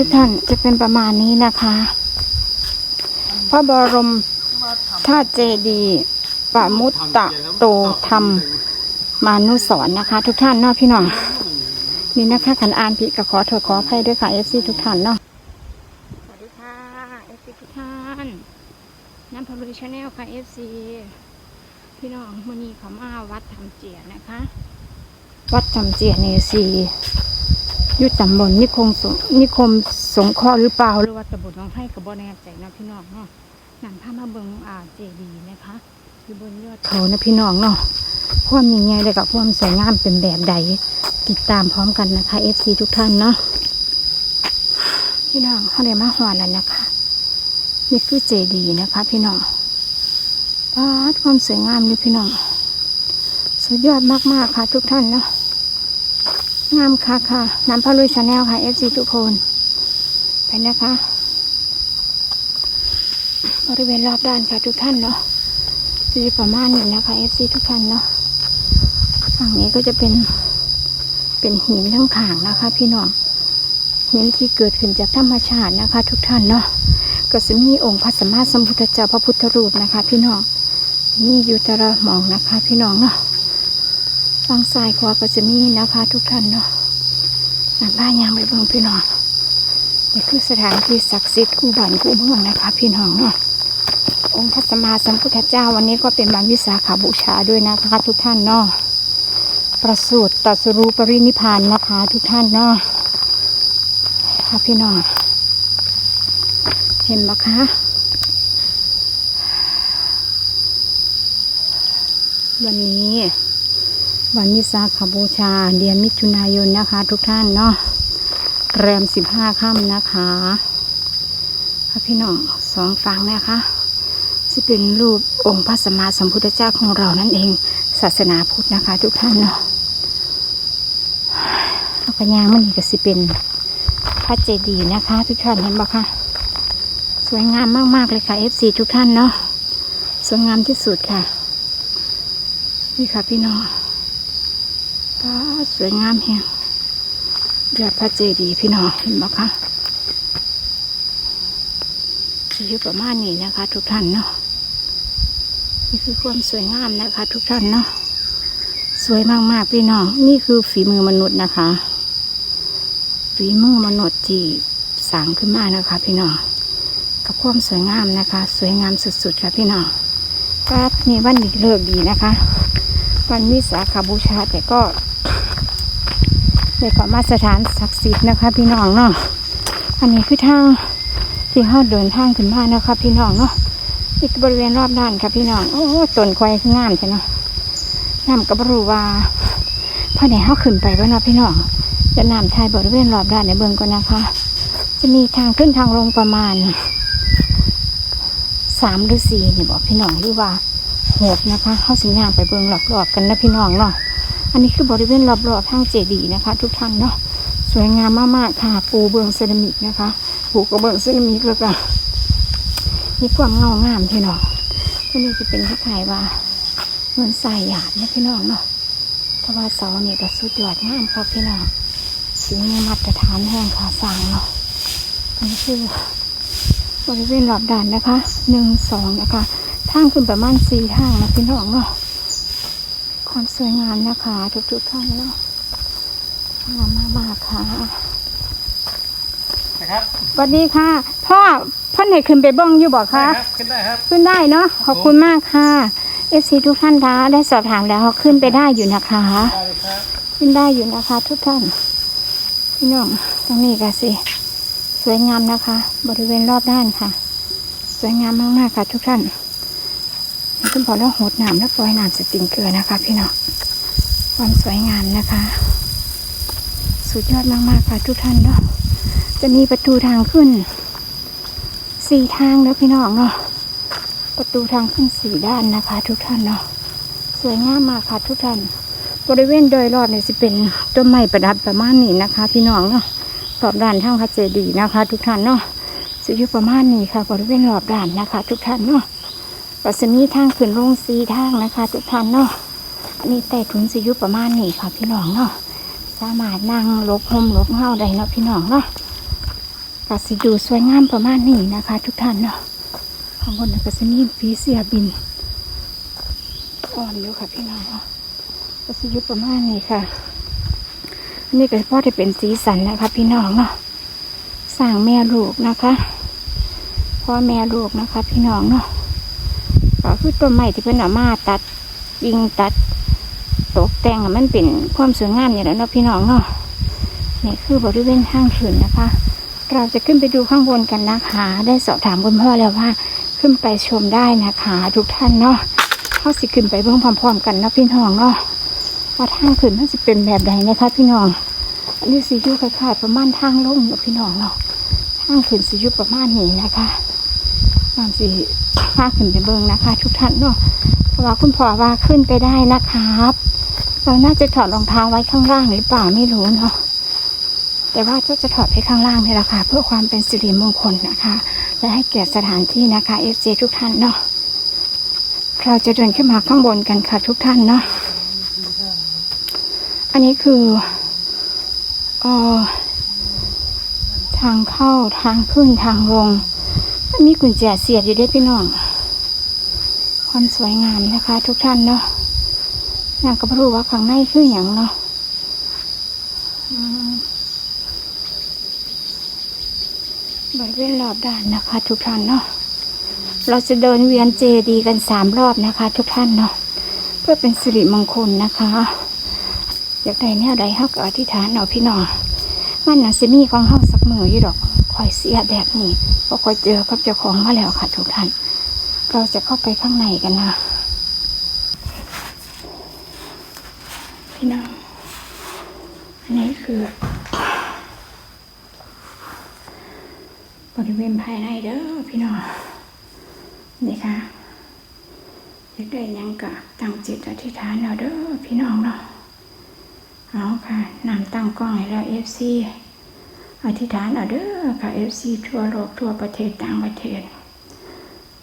ทุกท่านจะเป็นประมาณนี้นะคะ พระบรมธาตุเจดีย์ปะมุตตะโตธรรมมานุสรณ์นะคะ ทุกท่านเนาะพี่น้องนี่นะคะขันอ่านผิดก็ขอโทษขออภัยด้วยค่ะเอฟซีทุกท่านเนาะสวัสดีค่ะเอฟซีทุกท่านน้ำพลุยชาแนลค่ะเอฟซีพี่น้องมือนี้เขามาวัดทำเจียนะคะ วัดทำเจียเนซี อยู่ตำบลนิคมสงนิคมสงเคราะห์หรือเปล่าหรือว่าตำบลน้องให้กับบ่แน่ใจนะพี่น้องเนาะนั่นพามาเบิงอ่าเจดีย์นะคะอยู่บนยอดเขานะพี่น้องเนาะความยิ่งใหญ่เลยกับความสวยงามเป็นแบบใด ติดตามพร้อมกันนะคะ FC ทุกท่านเนาะพี่น้องเขาได้มาหอดแล้วนะคะ นี่คือเจดีย์นะคะ พี่น้องปาดความสวยงามนี่พี่น้องสุดยอดมากๆค่ะทุกท่านเนาะ งามค่ะค่ะน้ำพะลุยชาแนลค่ะ FC ทุกคนไปนะคะ บริเวณรอบด้านค่ะทุกท่านเนาะจะประมาณนี้นะคะ FC ทุกท่านเนาะฝั่งนี้ก็จะเป็นเป็นหินทั้งขางนะคะ พี่น้องหินที่เกิดขึ้นจากธรรมชาตินะคะ ทุกท่านเนาะก็จะมีองค์พระสัมมาสัมพุทธเจ้าพระพุทธรูปนะคะ พี่น้องมีอยู่แตระหมองนะคะ พี่น้องเนาะ ฝั่งซ้ายขวาก็จะมีนะคะ ทุกท่านเนาะงานบ้านยางไปเบิ่งพี่น้องนี่คือสถานที่ศักดิ์สิทธิ์คู่บ้านคู่เมืองนะคะ พี่น้องเนาะองค์พระสัมมาสัมพุทธเจ้าวันนี้ก็เป็นวันวิสาขาบูชาด้วยนะคะ ทุกท่านเนาะประสูติตรัสรู้ปรินิพพานนะคะ ทุกท่านเนาะค่ะพี่น้องเห็นไหมคะวันนี้ วันวิสาขบูชา เดือนมิถุนายนนะคะ ทุกท่านเนาะแรมสิบห้าค่ำนะคะพระพี่น้องสองฝั่งนะคะจะเป็นรูปองค์พระสัมมาสัมพุทธเจ้าของเรานั่นเอง ศาสนาพุทธนะคะ ทุกท่านเนาะแล้วก็ยางมันนี่ก็สิเป็นพระเจดีย์นะคะ ทุกท่านเห็นบ่คะสวยงามมากๆเลยค่ะ FC ทุกท่านเนาะสวยงามที่สุดค่ะ นี่ค่ะพี่น้อง ป้าสวยงามแฮงเรือพระเจดีย์พี่น้องเห็นไหมคะอยู่ประมาณนี้นะคะ ทุกท่านเนาะนี่คือความสวยงามนะคะ ทุกท่านเนาะสวยมากๆพี่น้องนี่คือฝีมือมนุษย์นะคะ ฝีมือมนุษย์ที่สางขึ้นมานะคะ พี่น้องกับความสวยงามนะคะ สวยงามสุดๆค่ะพี่น้องก็นี่วันดีเลิกดีนะคะ วันวิสาขบูชาแต่ก็ เด็กก็มาสถานศักดิ์สิทธิ์นะคะ พี่น้องเนาะอันนี้คือทางที่เขาเดินทางขึ้นมานะคะพี่น้องเนาะอีกบริเวณรอบด้านค่ะพี่น้องโอ้ต้นควายงามใช่เนาะน้ำก็บรูวาพอไหนเขาขึ้นไปว่านาะพี่น้องจะน้ำทายบริเวณรอบด้านในเบื้องก่อนนะคะ จะมีทางขึ้นทางลงประมาณสามหรือสี่เนี่ยบอกพี่น้องหรือว่าโหดนะคะเข้าสิงย่างไปเบิงรอบๆกันนะพี่น้องเนาะ อันนี้คือบริเวณรอบๆทางเจดีย์นะคะ ทุกท่านเนาะสวยงามมากๆค่ะปูเบืองเซรามิกนะคะปูกระเบื้องเซรามิกแล้วก็มีความเงางามพี่น้องตัวนี้จะเป็นคล้ายว่าเหมือนสายหยาดนะพี่น้องเนาะเพราะว่าเสาเนี่ยก็สุดยอดงามครับพี่น้องสีมือมาตรฐานแห้งขาสางเนาะอันนี้คือบริเวณรอบด่านนะคะหนึ่งสองนะคะทางขึ้นประมาณสี่ทางนะพี่น้องเนาะ ความสวยงามนะคะ ทุกๆท่านเนาะงามมากๆค่ะนะครับสวัสดีค่ะ พ่อพ่อไหนขึ้นไปเบ้องอยู่บอกคะได้รับขึ้นได้ครับ ขึ้นได้เนาะขอบคุณมากค่ะเอฟซีทุกท่านคะได้สอบถามแล้วขึ้นไปได้อยู่นะคะได้เลยครับขึ้นได้อยู่นะคะ ทุกท่านพี่น้องตรงนี้ก็สิสวยงามนะคะ บริเวณรอบด้านค่ะ สวยงามมากๆค่ะทุกท่าน คุณบอแล้วโหดน้ำแล้วปล่อยน้ำสติงเกลือนะคะ พี่น้องความสวยงามนะคะ สุดยอดมากๆค่ะทุกท่านเนาะจะมีประตูทางขึ้นสี่ทางแล้วพี่น้องเนาะประตูทางขึ้นสี่ด้านนะคะ ทุกท่านเนาะสวยงามมากค่ะทุกท่าน บริเวณโดยรอบเนี่ยจะเป็นต้นไม้ประดับประมาณนี้นะคะ พี่น้องเนาะรอบด้านทางพระเจดีย์นะคะ ทุกท่านเนาะจะอยู่ประมาณนี้ค่ะ บริเวณรอบด้านนะคะ ทุกท่านเนาะ ก็จะมีทางขึ้นลงสีทางนะคะ ทุกท่านเนาะอันนี้แต่ถุนสิยุประมาณนี้ค่ะ พี่น้องเนาะสามารถนั่งลบพมลบเงาได้เนาะพี่น้องเนาะก็สิดูสวยงามประมาณนี้นะคะ ทุกท่านเนาะข้างบนน่ะก็จะมีผีเสียบินอ่อนอยู่ค่ะพี่น้องเนาะก็สิยู่ประมาณนี้ค่ะนี่ก็พ่อจะเป็นสีสันนะคะ พี่น้องเนาะสร้างแม่ลูกนะคะพ่อแม่ลูกนะคะ พี่น้องเนาะ ก็คือต้นไม้ที่เป็นเอามาตัดยิงตัด ตกแต่งอะมันเป็นความสวยงามอย่างนั้นเนาะพี่น้องเนาะนี่คือบริเวณทางขึ้นนะคะ เราจะขึ้นไปดูข้างบนกันนะคะ ได้สอบถามคุณพ่อแล้วว่า ขึ้นไปชมได้นะคะ ทุกท่านเนาะเขาสิขึ้นไปเบื้องพร้อมๆกันนะพี่น้องเนาะว่าทางขึ้นมันจะเป็นแบบใดนะคะ พี่น้องอันนี้สิอยุคล้ายๆประมาณทางลงเนาะพี่น้องเนาะทางขึ้นสิอยุประมาณนี้นะคะ ตามสิพาขึ้นไปเบื้งนะคะ ทุกท่านเนาะเพราะว่าคุณพ่อว่าขึ้นไปได้นะครับ เราน่าจะถอดรองเท้าไว้ข้างล่างหรือเปล่าไม่รู้เนาะแต่ว่าเจ้าจะถอดไว้ข้างล่างนี่แหละค่ะ เพื่อความเป็นสิริมงคลนะคะ และให้เกียรติสถานที่นะคะเอฟซีทุกท่านเนาะเราจะเดินขึ้นมาข้างบนกันค่ะทุกท่านเนาะอันนี้คือเออทางเข้าทางขึ้นทางลง มีกุญแจเสียบอยู่ด้วยพี่น้อง ความสวยงามนะคะ ทุกท่านเนาะอยากก็ไม่รู้ว่าข้างในคืออย่างเนาะบริเวณรอบด้านนะคะ ทุกท่านเนาะ เราจะเดินเวียนเจดีกันสามรอบนะคะ ทุกท่านเนาะ เพื่อเป็นสิริมงคลนะคะ อยากได้แนวใดเฮาก็อธิษฐานเอาพี่น้องมันน่ะสิมีของเฮาสักมืออยู่ดอก คอยเสียแบบนี้เพราะคอยเจอกับเจ้าของมาแล้วค่ะทุกท่าน เราจะเข้าไปข้างในกันนะ พี่น้องอันนี้คือบริเวณภายในเด้อพี่น้องนี่ค่ะอยากได้ยังกะตั้งจิตอธิษฐานเอาเด้อพี่น้องเนาะเอาค่ะนำตั้งกล้องให้แล้วเอฟซี อธิษฐานเอาเด้อค่ะเอฟซีทั่วโลกทั่วประเทศต่างประเทศ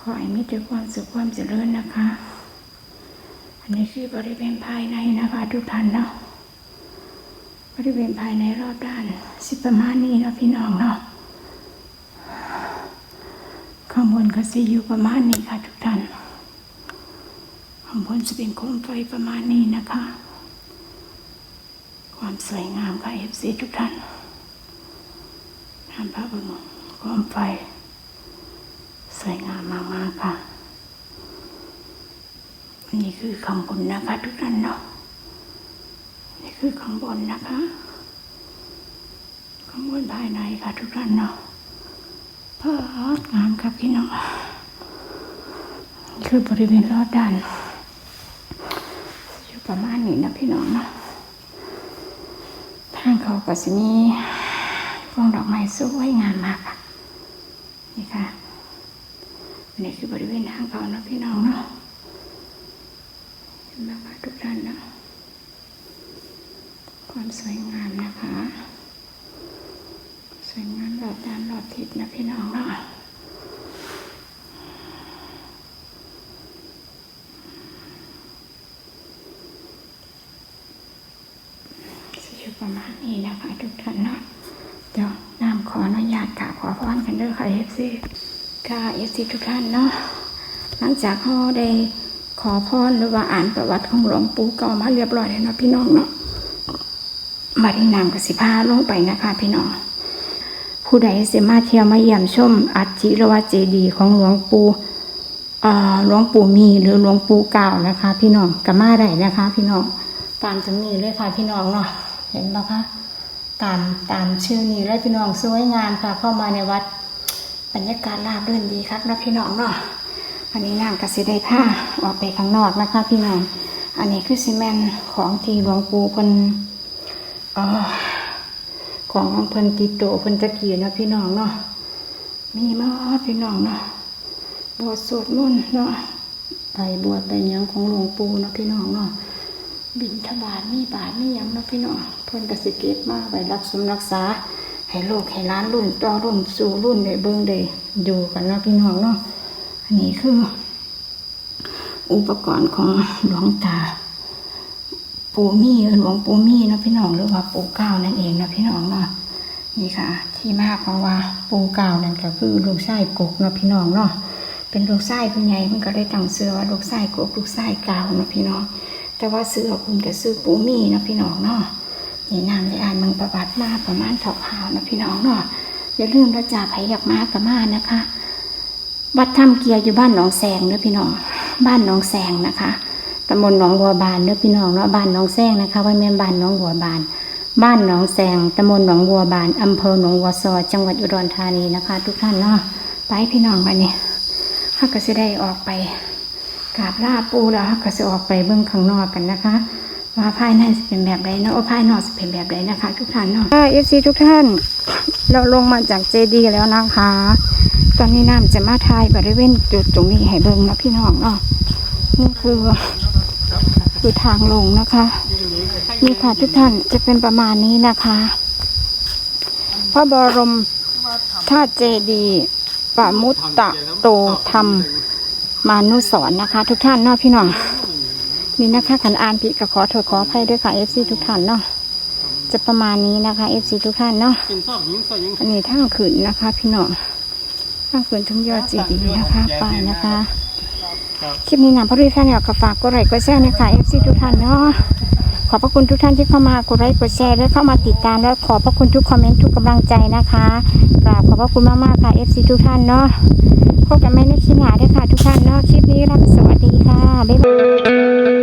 ขอให้มีแต่ความสุขความเจริญนะคะ อันนี้คือบริเวณภายในนะคะทุกท่านเนาะบริเวณภายในรอบด้านสิประมาณนี้เนาะพี่น้องเนาะข้างบนก็สิอยู่ประมาณนี้ค่ะทุกท่านข้างบนจะเป็นโคมไฟประมาณนี้นะคะ ความสวยงามค่ะเอฟซีทุกท่าน ทำพระบึงโคมไฟ สวยงามมากๆค่ะนนี้คือข้างบนนะคะ ทุกท่านเนาะนี่คือข้างบนนะคะข้างบนภายในค่ะ ทุกท่านเนาะเพื่องามครับพี่น้องคือบริเวณรอบด้านอยู่ประมาณนี้นะพี่น้องเนาะทางเขาก็สิมีพ วงดอกไม้สวยงามมากค่ะ นี่ค่ะนนี้คือบริเวณทางเขาเนาะพี่น้องเนาะเห็นไหมคะทุกท่านเนาะความสวยงามนะคะ สวยงามรอบด้านรอบทิศนะพี่น้องเนาะสิอยู่ประมาณนี้นะคะทุกท่านเนาะ ดี๋ยวน้ำขออนุญาตกราบขอพรกันเด้อค่ะเอฟซีค่ะเอฟซีทุกท่านเนาะหลังจากเขาได้ขอพรหรือว่าอ่านประวัติของหลวงปู่เก่ามาเรียบร้อยแล้วเนาะพี่น้องเนาะบัดนี้นำกสิพาลงไปนะคะ พี่น้องผู้ใดเสมาเที่ยวมาเยี่ยมชมอัฐิรวาเจดีย์ของหลวงปู่เอ่อหลวงปู่มีหรือหลวงปู่เก่านะคะ พี่น้องกับมาได้นะคะ พี่น้องตามตรงนี้เลยค่ะพี่น้องเนาะเห็นปะคะ ตามตามชื่อนี้เลยพี่น้องสวยงามค่ะ เข้ามาในวัดบรรยากาศราบรื่นดีครับนะพี่น้องเนาะอันนี้นางกสิได้ผ้าออกไปข้างนอกนะคะ พี่น้องอันนี้คือซีเมนต์ของทีหลวงปู่เพิ่นออของเพิ่นติโตเพิ่นตะกี้นะพี่น้องเนาะมีมาพี่น้องเนาะบวชสวดมนต์เนาะไปบวชไปยังของหลวงปู่เนาะพี่น้องเนาะ บินทบาทมีบาทมียังนะพี่น้องเพิ่นกสิเก็บมาไว้รักสมรักษาให้โลกให้ล้านรุ่นต่อรุ่นสู่รุ่นได้เบิ่งได้ดูกันนะพี่น้องเนาะอันนี้คือ อุปกรณ์ของหลวงตา ปูมี่หลวงปูมี่นะพี่น้องหรือว่าปูเก้านั่นเองนะพี่น้องเนาะนี่ค่ะ ที่มาของว่าปูเก่านั่นก็คือลูกชายกกนะพี่น้องเนาะเป็นลูกชายคุณใหญ่มันก็เลยตั้งเสื้อว่าลูกชายกกลูกชายเก่านะพี่น้อง แต่ว่าซื้อของคุณก็ซื้อปูมีนะพี่น้องเนาะนี่นางได้อ่านมืองประวัติมาประมาณถาวนะพี่น้องเนาะอย่าลืมเราจ่าไผอยากมากับมานะคะวัดถ้ำเกียร์อยู่บ้านหนองแสงเด้อพี่น้องบ้านหนองแสงนะคะตำบลหนองบัวบานเด้อพี่น้องเนาะบ้านหนองแสงนะคะไว้แม่นบ้านหนองบัวบาน บ้านหนองแสงตำบลหนองบัวบานอำเภอหนองบัวซอจังหวัดอุดรธานีนะคะ ทุกท่านเนาะไปพี่น้องไปเนี่ยฮักก็จะได้ออกไป กราบลาปูแล้วกก็จะออกไปเบื้องข้างนอกกันนะคะ ว่าภายในจะเป็นแบบใดเนาะโอ้ภายนอกจะเป็นแบบใดนะคะ ทุกท่านเนาะเอฟซีทุกท่าน เราลงมาจากเจดีย์แล้วนะคะ ตอนนี้น้ำจะมาทายบริเวณจุดตรงนี้ให้เบิ่งนะพี่น้องเนาะนี่คือคือทางลงนะคะนี่ค่ะทุกท่านจะเป็นประมาณนี้นะคะพระบรมธาตุเจดีย์ปมุตตะโตธรรม มานุสรณ์นะคะ ทุกท่านเนาะพี่น้องนี่นะคะขันอ่านผิดก็ขอโทษขออภัยด้วยค่ะ FC ทุกท่านเนาะจะประมาณนี้นะคะ FC ทุกท่านเนาะเป็นซอกหินซอกหินอันนี้ทางขึ้นนะคะ พี่น้องทางขึ้นทั้งยอดเจดีนะคะไปนะคะคลิปนี้นำพระรีแฟนอยากฝากกดไลค์กดแชร์นะคะ FC ทุกท่านเนาะขอบพระคุณทุกท่านที่เข้ามากดไลค์กดแชร์และเข้ามาติดตามและขอบพระคุณทุกคอมเมนต์ทุกกำลังใจนะคะกราบขอบพระคุณมากๆค่ะ FC ทุกท่านเนาะ พบกันใหม่ในคลิปหน้าด้วยค่ะ ทุกท่านเนากคลิปนี้รับสวัสดีค่ะ บ๊ายบาย